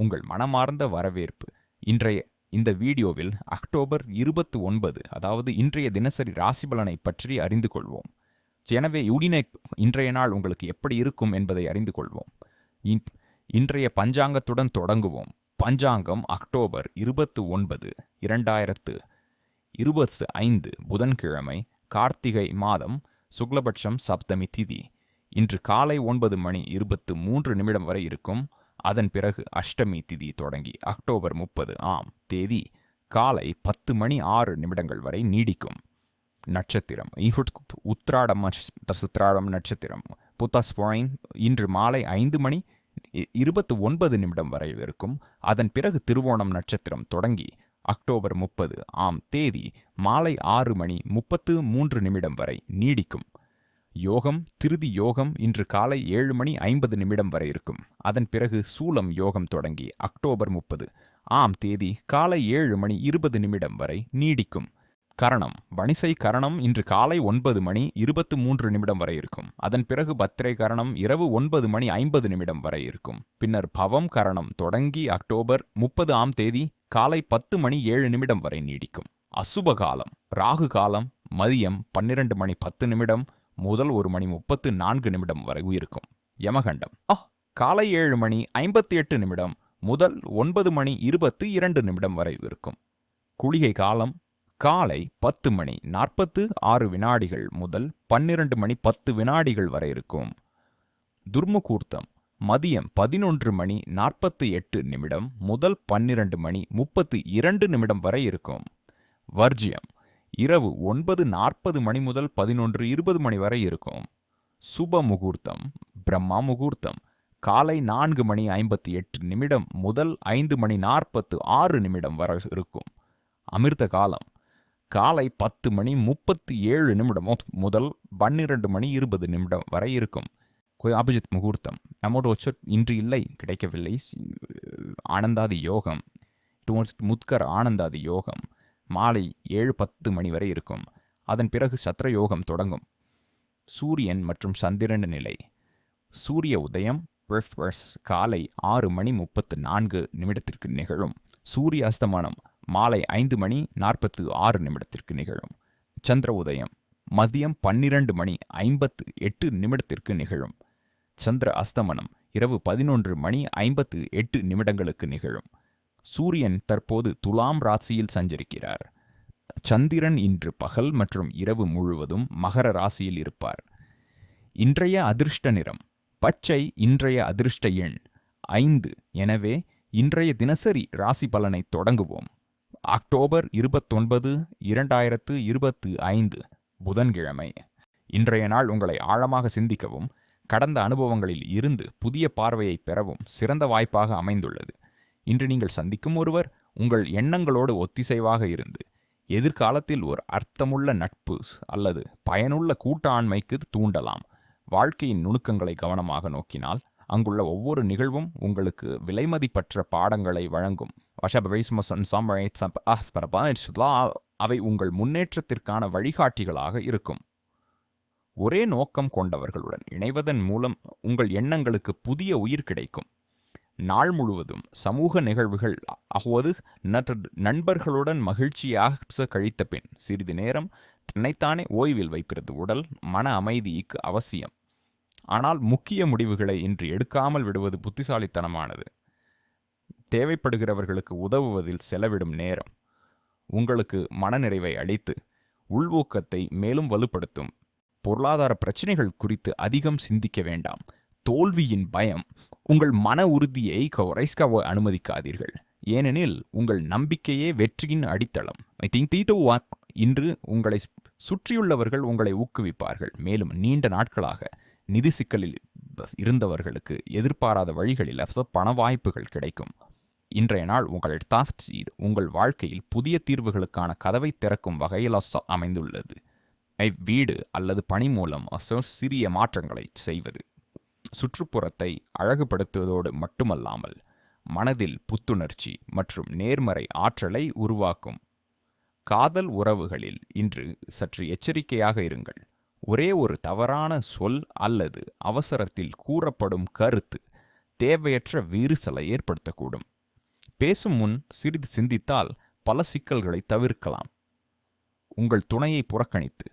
உங்கள் மனமார்ந்த வரவேற்பு. இன்றைய இந்த வீடியோவில் அக்டோபர் இருபத்து ஒன்பது அதாவது இன்றைய தினசரி ராசி பலனை பற்றி அறிந்து கொள்வோம். எனவே உடினை இன்றைய நாள் உங்களுக்கு எப்படி இருக்கும் என்பதை அறிந்து கொள்வோம். இன்றைய பஞ்சாங்கத்துடன் தொடங்குவோம். பஞ்சாங்கம் அக்டோபர் இருபத்து ஒன்பது இரண்டாயிரத்து இருபத்து ஐந்து புதன்கிழமை கார்த்திகை மாதம் சுக்லபட்சம் சப்தமி திதி. இன்று காலை ஒன்பது மணி இருபத்து மூன்று நிமிடம் வரை இருக்கும். அதன் பிறகு அஷ்டமி திதி தொடங்கி அக்டோபர் முப்பது ஆம் தேதி காலை பத்து மணி ஆறு நிமிடங்கள் வரை நீடிக்கும். நட்சத்திரம் உத்ராடம் சுத்ராடம் நட்சத்திரம் புத்தாஸ்பொயின் இன்று மாலை ஐந்து மணி இருபத்து ஒன்பது நிமிடம் வரை இருக்கும். அதன் பிறகு திருவோணம் நட்சத்திரம் தொடங்கி அக்டோபர் முப்பது ஆம் தேதி மாலை ஆறு மணி முப்பத்து மூன்று நிமிடம் வரை நீடிக்கும். யோகம் திருதி யோகம் இன்று காலை ஏழு மணி ஐம்பது நிமிடம் வரை இருக்கும். அதன் பிறகு சூலம் யோகம் தொடங்கி அக்டோபர் முப்பது. ஆம் தேதி காலை ஏழு மணி இருபது நிமிடம் வரை நீடிக்கும். கரணம் வணிசை கரணம் இன்று காலை ஒன்பது மணி இருபத்து மூன்று நிமிடம் வரை இருக்கும். அதன் பிறகு பத்திரை கரணம் இரவு ஒன்பது மணி ஐம்பது நிமிடம் வரை இருக்கும். பின்னர் பவம் கரணம் தொடங்கி அக்டோபர் முப்பது ஆம் தேதி காலை பத்து மணி ஏழு நிமிடம் வரை நீடிக்கும். அசுப காலம் ராகு காலம் மதியம் பன்னிரண்டு மணி பத்து நிமிடம் முதல் ஒரு மணி முப்பத்து நான்கு நிமிடம் வரை இருக்கும் யமகண்டம். ஆ காலை ஏழு மணி ஐம்பத்தி எட்டு நிமிடம் முதல் ஒன்பது மணி இருபத்து இரண்டு நிமிடம் வரை இருக்கும். குளிகை காலம் காலை பத்து மணி நாற்பத்து ஆறு வினாடிகள் முதல் பன்னிரண்டு மணி பத்து வினாடிகள் வரை இருக்கும். துர்முகூர்த்தம் மதியம் பதினொன்று மணி நாற்பத்து எட்டு நிமிடம் முதல் பன்னிரண்டு மணி முப்பத்து இரண்டு நிமிடம் வரை இருக்கும். வர்ஜியம் இரவு ஒன்பது நாற்பது மணி முதல் பதினொன்று இருபது மணி வரை இருக்கும். சுப முகூர்த்தம் பிரம்மா முகூர்த்தம். காலை நான்கு மணி ஐம்பத்தி எட்டு நிமிடம் முதல் ஐந்து மணி நாற்பத்து ஆறு நிமிடம் வரை இருக்கும். அமிர்த காலம் காலை பத்து மணி முப்பத்தி ஏழு நிமிடம் முதல் பன்னிரண்டு மணி இருபது நிமிடம் வரை இருக்கும். அபிஜித் முகூர்த்தம். நம்மோட வச்சு இன்று இல்லை கிடைக்கவில்லை. ஆனந்தாதி யோகம். டுவோர்ட்ஸ் முத்கர் ஆனந்தாதி யோகம். மாலை ஏழு பத்து மணி வரை இருக்கும். அதன் பிறகு சத்திரயோகம் தொடங்கும். சூரியன் மற்றும் சந்திரன் நிலை. சூரிய உதயம் பிரிஃபர்ஸ் காலை ஆறு மணி முப்பத்து நான்கு நிமிடத்திற்கு நிகழும். சூரிய அஸ்தமனம் மாலை ஐந்து மணி நாற்பத்து ஆறு நிமிடத்திற்கு நிகழும். சந்திர உதயம் மதியம் பன்னிரண்டு மணி ஐம்பத்து எட்டு நிமிடத்திற்கு நிகழும். சந்திர அஸ்தமனம் இரவு பதினொன்று மணி ஐம்பத்து எட்டு நிமிடங்களுக்கு நிகழும். சூரியன் தற்போது துலாம் ராசியில் சஞ்சரிக்கிறார். சந்திரன் இன்று பகல் மற்றும் இரவு முழுவதும் மகர ராசியில் இருப்பார். இன்றைய அதிர்ஷ்ட நிறம் பச்சை இன்றைய அதிர்ஷ்ட எண் ஐந்து. எனவே இன்றைய தினசரி ராசி பலனை தொடங்குவோம். அக்டோபர் இருபத்தொன்பது இரண்டாயிரத்து இருபத்து ஐந்து புதன்கிழமை. இன்றைய நாள் உங்களை ஆழமாக சிந்திக்கவும் கடந்த அனுபவங்களில் இருந்து புதிய பார்வையை பெறவும் சிறந்த வாய்ப்பாக அமைந்துள்ளது. இன்று நீங்கள் சந்திக்கும் ஒருவர் உங்கள் எண்ணங்களோடு ஒத்திசைவாக இருந்து எதிர்காலத்தில் ஒரு அர்த்தமுள்ள நட்பு அல்லது பயனுள்ள கூட்டாண்மைக்கு தூண்டலாம். வாழ்க்கையின் நுணுக்கங்களை கவனமாக நோக்கினால் அங்குள்ள ஒவ்வொரு நிகழ்வும் உங்களுக்கு விலைமதிப்பற்ற பாடங்களை வழங்கும். அவை உங்கள் முன்னேற்றத்திற்கான வழிகாட்டிகளாக இருக்கும். ஒரே நோக்கம் கொண்டவர்களுடன் இணைவதன் மூலம் உங்கள் எண்ணங்களுக்கு புதிய உயிர் கிடைக்கும். நாள் முழுவதும் சமூக நிகழ்வுகள் அதாவது நண்பர்களுடன் மகிழ்ச்சியாக கழித்த பின் சிறிது நேரம் தன்னைத்தானே ஓய்வில் வைக்கிறது உடல் மன அமைதிக்கு அவசியம். ஆனால் முக்கிய முடிவுகளை இன்று எடுக்காமல் விடுவது புத்திசாலித்தனமானது. தேவைப்படுகிறவர்களுக்கு உதவுவதில் செலவிடும் நேரம் உங்களுக்கு மனநிறைவை அளித்து உள்வூக்கத்தை மேலும் வலுப்படுத்தும். பொருளாதார பிரச்சனைகள் குறித்து அதிகம் சிந்திக்க வேண்டாம். தோல்வியின் பயம் உங்கள் மன உறுதியை குறைக்க அனுமதிக்காதீர்கள். ஏனெனில் உங்கள் நம்பிக்கையே வெற்றியின் அடித்தளம். ஐ திங்க் தீட்டோ இன்று உங்களை சுற்றியுள்ளவர்கள் உங்களை ஊக்குவிப்பார்கள். மேலும் நீண்ட நாட்களாக நிதி சிக்கலில் இருந்தவர்களுக்கு எதிர்பாராத வழிகளில் அதாவது பண வாய்ப்புகள் கிடைக்கும். இன்றைய நாள் உங்கள் சீட் உங்கள் வாழ்க்கையில் புதிய தீர்வுகளுக்கான கதவை திறக்கும் வகையில் அமைந்துள்ளது. ஐ- வீடு அல்லது பணி மூலம் அசோ சிறிய மாற்றங்களை செய்வது. சுற்றுப்புறத்தை அழகுபடுத்துவதோடு மட்டுமல்லாமல் மனதில் புத்துணர்ச்சி மற்றும் நேர்மறை ஆற்றலை உருவாக்கும். காதல் உறவுகளில் இன்று சற்று எச்சரிக்கையாக இருங்கள். ஒரே ஒரு தவறான சொல் அல்லது அவசரத்தில் கூறப்படும் கருத்து தேவையற்ற வீறுசலை ஏற்படுத்தக்கூடும். பேசும் முன் சிறிது சிந்தித்தால் பல சிக்கல்களை தவிர்க்கலாம். உங்கள் துணையை புறக்கணித்து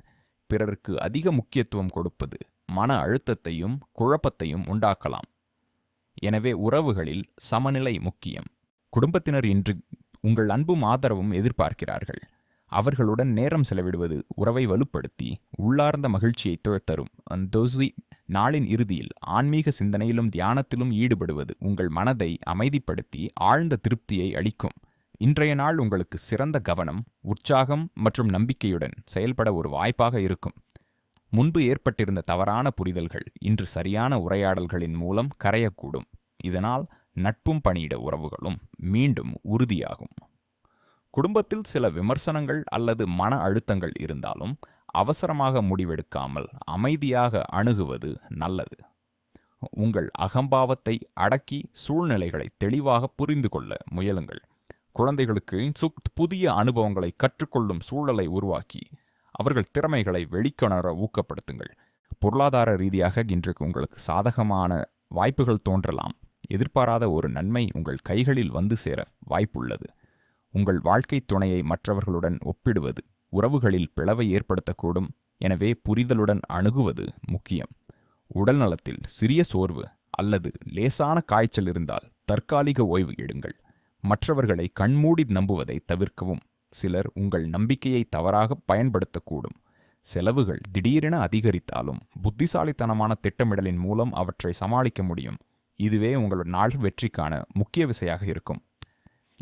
பிறருக்கு அதிக முக்கியத்துவம் கொடுப்பது மன அழுத்தத்தையும் குழப்பத்தையும் உண்டாக்கலாம். எனவே உறவுகளில் சமநிலை முக்கியம். குடும்பத்தினர் இன்று உங்கள் அன்பும் ஆதரவும் எதிர்பார்க்கிறார்கள். அவர்களுடன் நேரம் செலவிடுவது உறவை வலுப்படுத்தி உள்ளார்ந்த மகிழ்ச்சியை தரும். அந்தோசி நாளின் இறுதியில் ஆன்மீக சிந்தனையிலும் தியானத்திலும் ஈடுபடுவது உங்கள் மனதை அமைதிப்படுத்தி ஆழ்ந்த திருப்தியை அளிக்கும். இன்றைய நாள் உங்களுக்கு சிறந்த கவனம் உற்சாகம் மற்றும் நம்பிக்கையுடன் செயல்பட ஒரு வாய்ப்பாக இருக்கும். முன்பு ஏற்பட்டிருந்த தவறான புரிதல்கள் இன்று சரியான உரையாடல்களின் மூலம் கரையக்கூடும். இதனால் நட்பும் பணியிட உறவுகளும் மீண்டும் உறுதியாகும். குடும்பத்தில் சில விமர்சனங்கள் அல்லது மன அழுத்தங்கள் இருந்தாலும் அவசரமாக முடிவெடுக்காமல் அமைதியாக அணுகுவது நல்லது. உங்கள் அகம்பாவத்தை அடக்கி சூழ்நிலைகளை தெளிவாக புரிந்து கொள்ள முயலுங்கள். குழந்தைகளுக்கு புதிய அனுபவங்களை கற்றுக்கொள்ளும் சூழலை உருவாக்கி அவர்கள் திறமைகளை வெளிக்கொணர ஊக்கப்படுத்துங்கள். பொருளாதார ரீதியாக இன்றைக்கு உங்களுக்கு சாதகமான வாய்ப்புகள் தோன்றலாம். எதிர்பாராத ஒரு நன்மை உங்கள் கைகளில் வந்து சேர வாய்ப்புள்ளது. உங்கள் வாழ்க்கை துணையை மற்றவர்களுடன் ஒப்பிடுவது உறவுகளில் பிளவை ஏற்படுத்தக்கூடும். எனவே புரிதலுடன் அணுகுவது முக்கியம். உடல் நலத்தில் சிறிய சோர்வு அல்லது லேசான காய்ச்சல் இருந்தால் தற்காலிக ஓய்வு எடுங்கள். மற்றவர்களை கண்மூடி நம்புவதை தவிர்க்கவும். சிலர் உங்கள் நம்பிக்கையை தவறாக பயன்படுத்தக்கூடும். செலவுகள் திடீரென அதிகரித்தாலும் புத்திசாலித்தனமான திட்டமிடலின் மூலம் அவற்றை சமாளிக்க முடியும். இதுவே உங்கள் நாள் வெற்றிக்கான முக்கிய விசையாக இருக்கும்.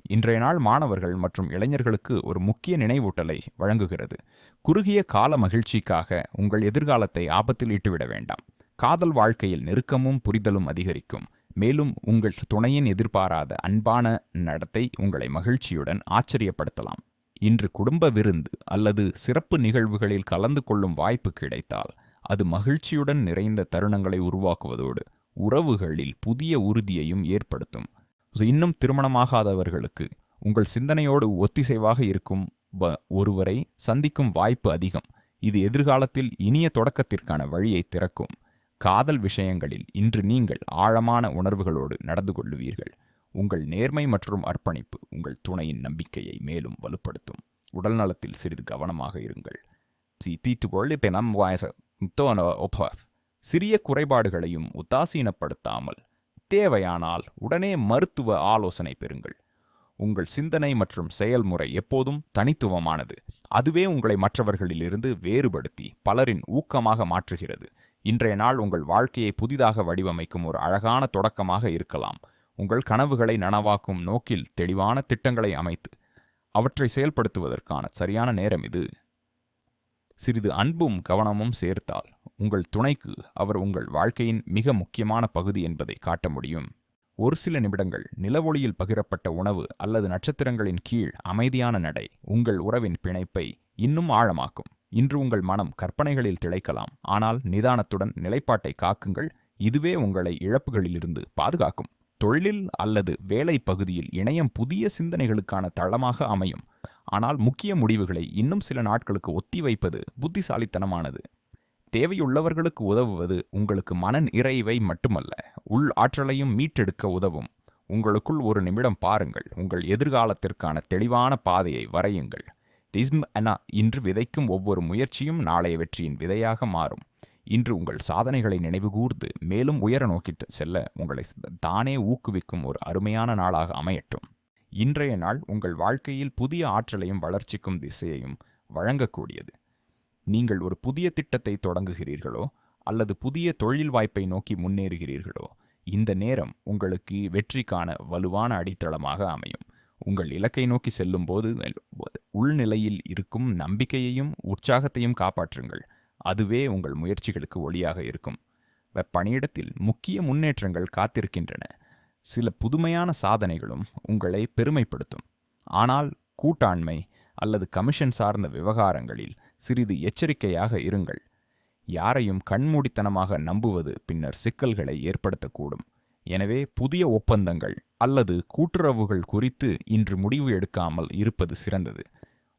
இன்றைய நாள் மாணவர்கள் மற்றும் இளைஞர்களுக்கு ஒரு முக்கிய நினைவூட்டலை வழங்குகிறது. குறுகிய கால மகிழ்ச்சிக்காக உங்கள் எதிர்காலத்தை ஆபத்தில் இட்டுவிட வேண்டாம். காதல் வாழ்க்கையில் நெருக்கமும் புரிதலும் அதிகரிக்கும். மேலும் உங்கள் துணையின் எதிர்பாராத அன்பான நடத்தை உங்களை மகிழ்ச்சியுடன் ஆச்சரியப்படுத்தலாம். இன்று குடும்ப விருந்து அல்லது சிறப்பு நிகழ்வுகளில் கலந்து கொள்ளும் வாய்ப்பு கிடைத்தால் அது மகிழ்ச்சியுடன் நிறைந்த தருணங்களை உருவாக்குவதோடு உறவுகளில் புதிய உறுதியையும் ஏற்படுத்தும். இன்னும் திருமணமாகாதவர்களுக்கு உங்கள் சிந்தனையோடு ஒத்திசைவாக இருக்கும் ஒருவரை சந்திக்கும் வாய்ப்பு அதிகம். இது எதிர்காலத்தில் இனிய தொடக்கத்திற்கான வழியை திறக்கும். காதல் விஷயங்களில் இன்று நீங்கள் ஆழமான உணர்வுகளோடு நடந்து கொள்ளுவீர்கள். உங்கள் நேர்மை மற்றும் அர்ப்பணிப்பு உங்கள் துணையின் நம்பிக்கையை மேலும் வலுப்படுத்தும். உடல் நலத்தில் சிறிது கவனமாக இருங்கள். Sie tittar lite சிறிய குறைபாடுகளையும் உதாசீனப்படுத்தாமல் தேவையானால் உடனே மருத்துவ ஆலோசனை பெறுங்கள். உங்கள் சிந்தனை மற்றும் செயல்முறை எப்போதும் தனித்துவமானது. அதுவே உங்களை மற்றவர்களிலிருந்து வேறுபடுத்தி பலரின் ஊக்கமாக மாற்றுகிறது. இன்றைய நாள் உங்கள் வாழ்க்கையை புதிதாக வடிவமைக்கும் ஒரு அழகான தொடக்கமாக இருக்கலாம். உங்கள் கனவுகளை நனவாக்கும் நோக்கில் தெளிவான திட்டங்களை அமைத்து அவற்றை செயல்படுத்துவதற்கான சரியான நேரம் இது. சிறிது அன்பும் கவனமும் சேர்த்தால் உங்கள் துணைக்கு அவர் உங்கள் வாழ்க்கையின் மிக முக்கியமான பகுதி என்பதை காட்ட முடியும். ஒரு சில நிமிடங்கள் நிலவொளியில் பகிரப்பட்ட உணவு அல்லது நட்சத்திரங்களின் கீழ் அமைதியான நடை உங்கள் உறவின் பிணைப்பை இன்னும் ஆழமாக்கும். இன்று உங்கள் மனம் கற்பனைகளில் திளைக்கலாம். ஆனால் நிதானத்துடன் நிலைப்பாட்டை காக்குங்கள். இதுவே உங்களை இழப்புகளிலிருந்து பாதுகாக்கும். தொழிலில் அல்லது வேலை பகுதியில் இணையம் புதிய சிந்தனைகளுக்கான தளமாக அமையும். ஆனால் முக்கிய முடிவுகளை இன்னும் சில நாட்களுக்கு ஒத்திவைப்பது புத்திசாலித்தனமானது. தேவையுள்ளவர்களுக்கு உதவுவது உங்களுக்கு மன நிறைவை மட்டுமல்ல உள் ஆற்றலையும் மீட்டெடுக்க உதவும். உங்களுக்குள் ஒரு நிமிடம் பாருங்கள் உங்கள் எதிர்காலத்திற்கான தெளிவான பாதையை வரையுங்கள். டிஸ்ம் அனா இன்று விதைக்கும் ஒவ்வொரு முயற்சியும் நாளைய வெற்றியின் விதையாக மாறும். இன்று உங்கள் சாதனைகளை நினைவுகூர்ந்து மேலும் உயர நோக்கிட்டு செல்ல உங்களை தானே ஊக்குவிக்கும் ஒரு அருமையான நாளாக அமையட்டும். இன்றைய நாள் உங்கள் வாழ்க்கையில் புதிய ஆற்றலையும் வளர்ச்சிக்கும் திசையையும் வழங்கக்கூடியது. நீங்கள் ஒரு புதிய திட்டத்தை தொடங்குகிறீர்களோ அல்லது புதிய தொழில் வாய்ப்பை நோக்கி முன்னேறுகிறீர்களோ இந்த நேரம் உங்களுக்கு வெற்றிக்கான வலுவான அடித்தளமாக அமையும். உங்கள் இலக்கை நோக்கி செல்லும்போது உள்நிலையில் இருக்கும் நம்பிக்கையையும் உற்சாகத்தையும் காப்பாற்றுங்கள். அதுவே உங்கள் முயற்சிகளுக்கு ஒளியாக இருக்கும். பணியிடத்தில் முக்கிய முன்னேற்றங்கள் காத்திருக்கின்றன. சில புதுமையான சாதனைகளும் உங்களை பெருமைப்படுத்தும். ஆனால் கூட்டாண்மை அல்லது கமிஷன் சார்ந்த விவகாரங்களில் சிறிது எச்சரிக்கையாக இருங்கள். யாரையும் கண்மூடித்தனமாக நம்புவது பின்னர் சிக்கல்களை ஏற்படுத்தக்கூடும். எனவே புதிய ஒப்பந்தங்கள் அல்லது கூட்டுறவுகள் குறித்து இன்று முடிவு எடுக்காமல் இருப்பது சிறந்தது.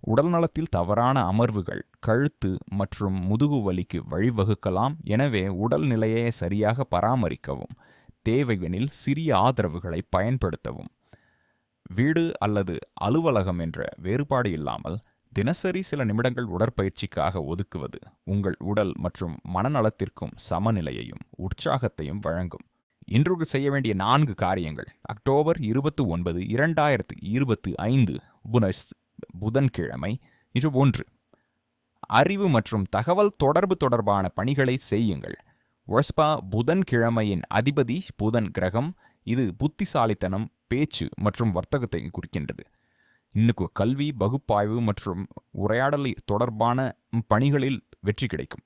உடல்நலத்தில் தவறான அமர்வுகள் கழுத்து மற்றும் முதுகு வலிக்கு வழிவகுக்கலாம் எனவே உடல் நிலையை சரியாக பராமரிக்கவும் தேவையெனில் சிறிய ஆதரவுகளை பயன்படுத்தவும். வீடு அல்லது அலுவலகம் என்ற வேறுபாடு இல்லாமல் தினசரி சில நிமிடங்கள் உடற்பயிற்சிக்காக ஒதுக்குவது உங்கள் உடல் மற்றும் மனநலத்திற்கும் சமநிலையையும் உற்சாகத்தையும் வழங்கும். இன்று செய்ய வேண்டிய நான்கு காரியங்கள். அக்டோபர் இருபத்தி ஒன்பது இரண்டாயிரத்து இருபத்தி ஐந்து புனஸ் புதன்கிழமை இது ஒன்று. அறிவு மற்றும் தகவல் தொடர்பு தொடர்பான பணிகளை செய்யுங்கள். ஒஸ்பா புதன்கிழமையின் அதிபதி புதன் கிரகம் இது புத்திசாலித்தனம் பேச்சு மற்றும் வர்த்தகத்தை குறிக்கின்றது. இன்னுக்கு கல்வி பகுப்பாய்வு மற்றும் உரையாடலை தொடர்பான பணிகளில் வெற்றி கிடைக்கும்.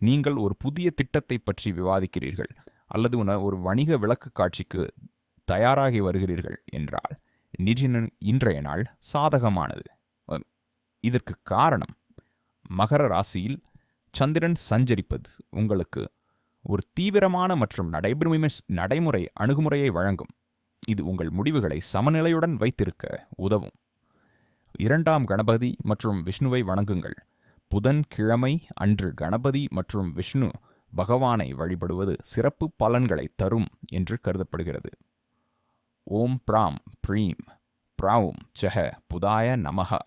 நீங்கள் ஒரு புதிய திட்டத்தை பற்றி விவாதிக்கிறீர்கள் அல்லது ஒரு வணிக விளக்கு காட்சிக்கு தயாராகி வருகிறீர்கள் என்றால் நிஜின இன்றைய நாள் சாதகமானது. இதற்கு காரணம் மகர ராசியில் சந்திரன் சஞ்சரிப்பது உங்களுக்கு ஒரு தீவிரமான மற்றும் நடைமுறை நடைமுறை அணுகுமுறையை வழங்கும். இது உங்கள் முடிவுகளை சமநிலையுடன் வைத்திருக்க உதவும். இரண்டாம் கணபதி மற்றும் விஷ்ணுவை வணங்குங்கள். புதன் கிழமை அன்று கணபதி மற்றும் விஷ்ணு பகவானை வழிபடுவது சிறப்பு பலன்களை தரும் என்று கருதப்படுகிறது. ஓம் பிராம் ப்ரீம் பிராவும் ஜெக புதாய நமஹ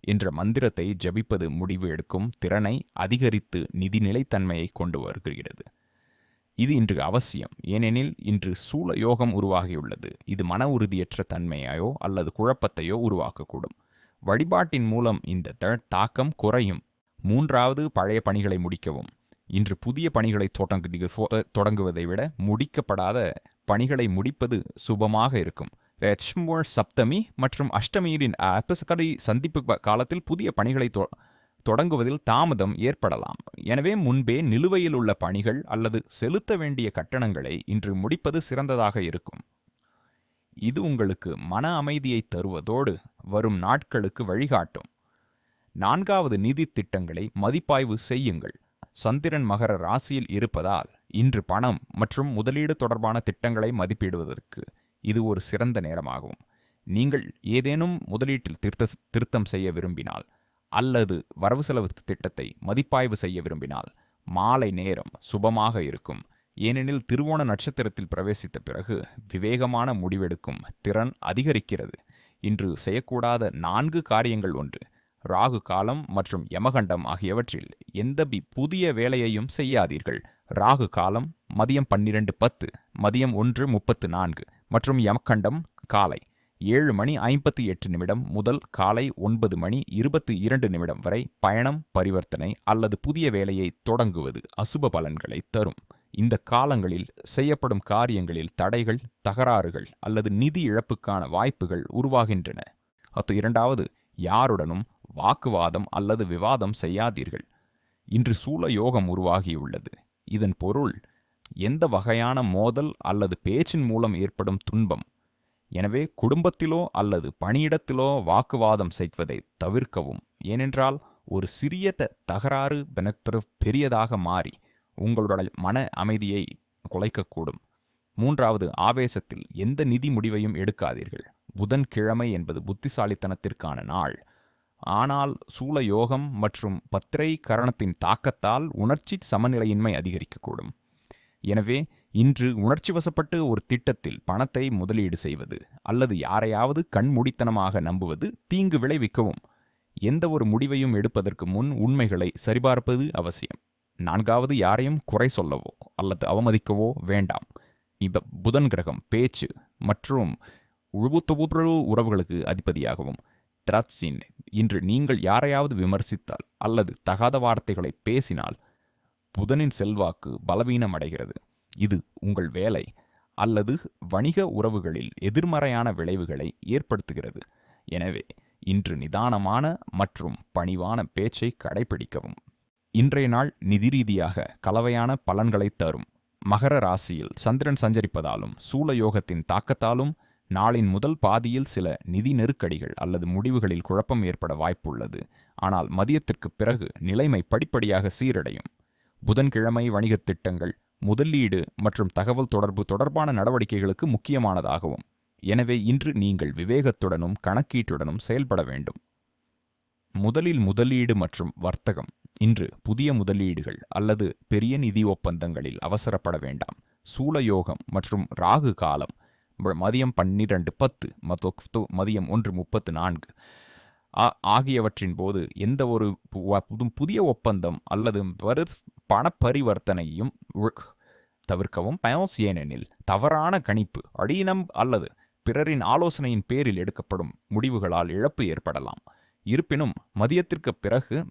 என்ற மந்திரத்தை ஜபிப்பது முடிவு எடுக்கும் திறனை அதிகரித்து நிதி நிலைத்தன்மையை கொண்டு வருகிறது. இது இன்று அவசியம். ஏனெனில் இன்று சூல யோகம் உருவாகியுள்ளது. இது மன உறுதியற்ற தன்மையோ அல்லது குழப்பத்தையோ உருவாக்கக்கூடும். வழிபாட்டின் மூலம் இந்த த- தாக்கம் குறையும். மூன்றாவது பழைய பணிகளை முடிக்கவும். இன்று புதிய பணிகளை தொடங்கு தொடங்குவதை விட முடிக்கப்படாத பணிகளை முடிப்பது சுபமாக இருக்கும். லட்சுமர் சப்தமி மற்றும் அஷ்டமியின் அபசகரி சந்திப்பு காலத்தில் புதிய பணிகளை தொ- தொடங்குவதில் தாமதம் ஏற்படலாம். எனவே முன்பே நிலுவையில் உள்ள பணிகள் அல்லது செலுத்த வேண்டிய கட்டணங்களை இன்று முடிப்பது சிறந்ததாக இருக்கும். இது உங்களுக்கு மன அமைதியை தருவதோடு வரும் நாட்களுக்கு வழிகாட்டும். நான்காவது நிதி திட்டங்களை மதிப்பாய்வு செய்யுங்கள். சந்திரன் மகர ராசியில் இருப்பதால் இன்று பணம் மற்றும் முதலீடு தொடர்பான திட்டங்களை மதிப்பிடுவதற்கு இது ஒரு சிறந்த நேரமாகும். நீங்கள் ஏதேனும் முதலீட்டில் திருத்த திருத்தம் செய்ய விரும்பினால் அல்லது வரவு செலவு திட்டத்தை மதிப்பாய்வு செய்ய விரும்பினால் மாலை நேரம் சுபமாக இருக்கும். ஏனெனில் திருவோண நட்சத்திரத்தில் பிரவேசித்த பிறகு விவேகமான முடிவெடுக்கும் திறன் அதிகரிக்கிறது. இன்று செய்யக்கூடாத நான்கு காரியங்கள் ஒன்று ராகு காலம் மற்றும் யமகண்டம் ஆகியவற்றில் எந்த பி புதிய வேலையையும் செய்யாதீர்கள். ராகு காலம் மதியம் பன்னிரண்டு பத்து மதியம் ஒன்று முப்பத்து நான்கு மற்றும் யமகண்டம் காலை ஏழு மணி ஐம்பத்தி எட்டு நிமிடம் முதல் காலை ஒன்பது மணி இருபத்தி இரண்டு நிமிடம் வரை பயணம் பரிவர்த்தனை அல்லது புதிய வேலையை தொடங்குவது அசுப பலன்களை தரும். இந்த காலங்களில் செய்யப்படும் காரியங்களில் தடைகள் தகராறுகள் அல்லது நிதி இழப்புக்கான வாய்ப்புகள் உருவாகின்றன. அத்து இரண்டாவது யாருடனும் வாக்குவாதம் அல்லது விவாதம் செய்யாதீர்கள். இன்று சூழ யோகம் உருவாகியுள்ளது. இதன் பொருள் எந்த வகையான மோதல் அல்லது பேச்சின் மூலம் ஏற்படும் துன்பம். எனவே குடும்பத்திலோ அல்லது பணியிடத்திலோ வாக்குவாதம் செய்வதை தவிர்க்கவும். ஏனென்றால் ஒரு சிறிய த- தகராறு பெனக்தரு பெரியதாக மாறி உங்களுடைய மன அமைதியை குலைக்கக்கூடும். மூன்றாவது ஆவேசத்தில் எந்த நிதி முடிவையும் எடுக்காதீர்கள். புதன்கிழமை என்பது புத்திசாலித்தனத்திற்கான நாள். ஆனால் சூல யோகம் மற்றும் பத்திரை கரணத்தின் தாக்கத்தால் உணர்ச்சி சமநிலையின்மை அதிகரிக்கக்கூடும். எனவே இன்று உணர்ச்சி வசப்பட்டு ஒரு திட்டத்தில் பணத்தை முதலீடு செய்வது அல்லது யாரையாவது கண்மூடித்தனமாக நம்புவது தீங்கு விளைவிக்கவும். எந்த ஒரு முடிவையும் எடுப்பதற்கு முன் உண்மைகளை சரிபார்ப்பது அவசியம். நான்காவது யாரையும் குறை சொல்லவோ அல்லது அவமதிக்கவோ வேண்டாம். இப்ப புதன் கிரகம் பேச்சு மற்றும் உழுவுத்தொகுறு உறவுகளுக்கு அதிபதியாகவும் ட்ரட்ஸின் இன்று நீங்கள் யாரையாவது விமர்சித்தால் அல்லது தகாத வார்த்தைகளை பேசினால் புதனின் செல்வாக்கு பலவீனமடைகிறது. இது உங்கள் வேலை அல்லது வணிக உறவுகளில் எதிர்மறையான விளைவுகளை ஏற்படுத்துகிறது. எனவே இன்று நிதானமான மற்றும் பணிவான பேச்சை கடைபிடிக்கவும். இன்றைய நாள் நிதி ரீதியாக கலவையான பலன்களை தரும். மகர ராசியில் சந்திரன் சஞ்சரிப்பதாலும் சூலயோகத்தின் தாக்கத்தாலும் நாளின் முதல் பாதியில் சில நிதி நெருக்கடிகள் அல்லது முடிவுகளில் குழப்பம் ஏற்பட வாய்ப்புள்ளது. ஆனால் மதியத்திற்கு பிறகு நிலைமை படிப்படியாக சீரடையும். புதன்கிழமை வணிகத் திட்டங்கள் முதலீடு மற்றும் தகவல் தொடர்பு தொடர்பான நடவடிக்கைகளுக்கு முக்கியமானதாகவும் எனவே இன்று நீங்கள் விவேகத்துடனும் கணக்கீட்டுடனும் செயல்பட வேண்டும். முதலில் முதலீடு மற்றும் வர்த்தகம். இன்று புதிய முதலீடுகள் அல்லது பெரிய நிதி ஒப்பந்தங்களில் அவசரப்பட வேண்டாம். சூலயோகம் மற்றும் ராகு காலம் மதியம் பன்னிரண்டு பத்து மத்தோ மதியம் ஒன்று முப்பத்து நான்கு. ஆ- ஆகியவற்றின் போது எந்த ஒரு புதிய ஒப்பந்தம் அல்லது வரு பண பரிவர்த்தனையும் தவிர்க்கவும் பயோஸ் ஏனெனில் தவறான கணிப்பு அடீனம் அல்லது பிறரின் ஆலோசனையின் பேரில் எடுக்கப்படும் முடிவுகளால் இழப்பு ஏற்படலாம். இருப்பினும் மதியத்திற்கு பிறகு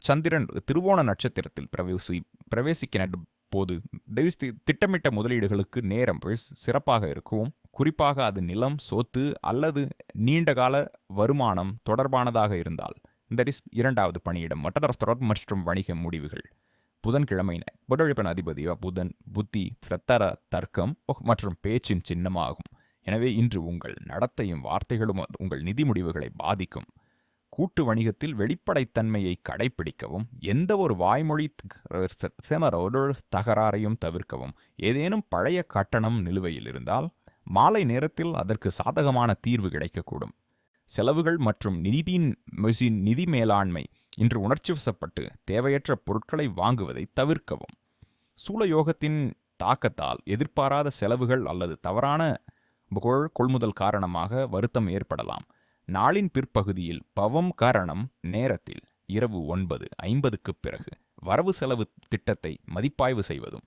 சந்திரன் திருவோண நட்சத்திரத்தில் பிரவேசி பிரவேசிக்கிற போது. தயவுசெய்து திட்டமிட்ட முதலீடுகளுக்கு நேரம் சிறப்பாக இருக்கும் குறிப்பாக அது நிலம் சொத்து அல்லது நீண்டகால வருமானம் தொடர்பானதாக இருந்தால். தட் இஸ் இரண்டாவது பணியிடம் மற்ற மற்றும் வணிக முடிவுகள். புதன்கிழமை புதழிப்பின் அதிபதி புதன் புத்தி பிரத்தர தர்க்கம் மற்றும் பேச்சின் சின்னமாகும். எனவே இன்று உங்கள் நடத்தையும் வார்த்தைகளும் உங்கள் நிதி முடிவுகளை பாதிக்கும். கூட்டு வணிகத்தில் வெளிப்படைத்தன்மையை கடைப்பிடிக்கவும் எந்த ஒரு வாய்மொழி செமரோடு தகராறையும் தவிர்க்கவும். ஏதேனும் பழைய கட்டணம் நிலுவையில் இருந்தால் மாலை நேரத்தில் அதற்கு சாதகமான தீர்வு கிடைக்கக்கூடும். செலவுகள் மற்றும் நிதியின் மெஷின் நிதி மேலாண்மை இன்று உணர்ச்சி வசப்பட்டு தேவையற்ற பொருட்களை வாங்குவதை தவிர்க்கவும். சூலயோகத்தின் தாக்கத்தால் எதிர்பாராத செலவுகள் அல்லது தவறான புகழ் கொள்முதல் காரணமாக வருத்தம் ஏற்படலாம். நாளின் பிற்பகுதியில் பவம் காரணம் நேரத்தில். இரவு ஒன்பது ஐம்பதுக்கு பிறகு வரவு செலவு திட்டத்தை மதிப்பாய்வு செய்வதும்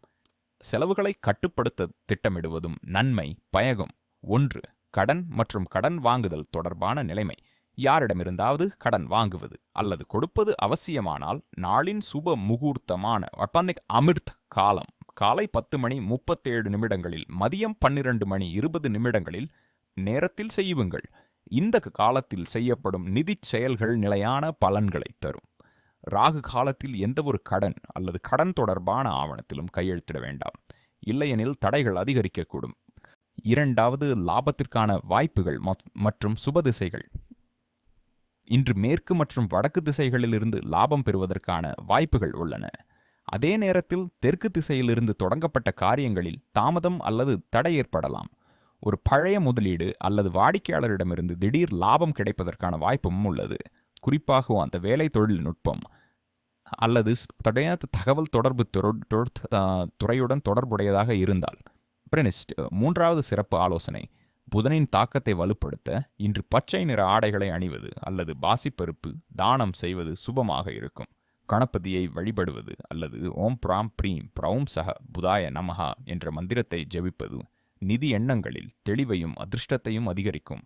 செலவுகளை கட்டுப்படுத்த திட்டமிடுவதும் நன்மை பயகம். ஒன்று கடன் மற்றும் கடன் வாங்குதல் தொடர்பான நிலைமை. யாரிடமிருந்தாவது கடன் வாங்குவது அல்லது கொடுப்பது அவசியமானால் நாளின் சுப முகூர்த்தமான வட்டானிக் அமிர்த் காலம் காலை பத்து மணி முப்பத்தேழு நிமிடங்களில் மதியம் பன்னிரண்டு மணி இருபது நிமிடங்களில் நேரத்தில் செய்யுங்கள். இந்த காலத்தில் செய்யப்படும் நிதிச் செயல்கள் நிலையான பலன்களை தரும். ராகு காலத்தில் எந்த ஒரு கடன் அல்லது கடன் தொடர்பான ஆவணத்திலும் கையெழுத்திட வேண்டாம். இல்லையெனில் தடைகள் அதிகரிக்கக்கூடும். இரண்டாவது லாபத்திற்கான வாய்ப்புகள் மற்றும் சுபதிசைகள் இன்று மேற்கு மற்றும் வடக்கு திசைகளிலிருந்து லாபம் பெறுவதற்கான வாய்ப்புகள் உள்ளன. அதே நேரத்தில் தெற்கு திசையிலிருந்து தொடங்கப்பட்ட காரியங்களில் தாமதம் அல்லது தடை ஏற்படலாம். ஒரு பழைய முதலீடு அல்லது வாடிக்கையாளரிடமிருந்து திடீர் லாபம் கிடைப்பதற்கான வாய்ப்பும் உள்ளது. குறிப்பாக அந்த வேலை தொழில்நுட்பம் அல்லது தடையாத தகவல் தொடர்பு துறையுடன் தொடர்புடையதாக இருந்தால். பிரினிஸ்ட் மூன்றாவது சிறப்பு ஆலோசனை. புதனின் தாக்கத்தை வலுப்படுத்த இன்று பச்சை நிற ஆடைகளை அணிவது அல்லது பாசிப்பருப்பு தானம் செய்வது சுபமாக இருக்கும். கணபதியை வழிபடுவது அல்லது ஓம் பிராம் பிரீம் பிரௌம் சக புதாய நமஹா என்ற மந்திரத்தை ஜெபிப்பது நிதி எண்ணங்களில் தெளிவையும் அதிர்ஷ்டத்தையும் அதிகரிக்கும்.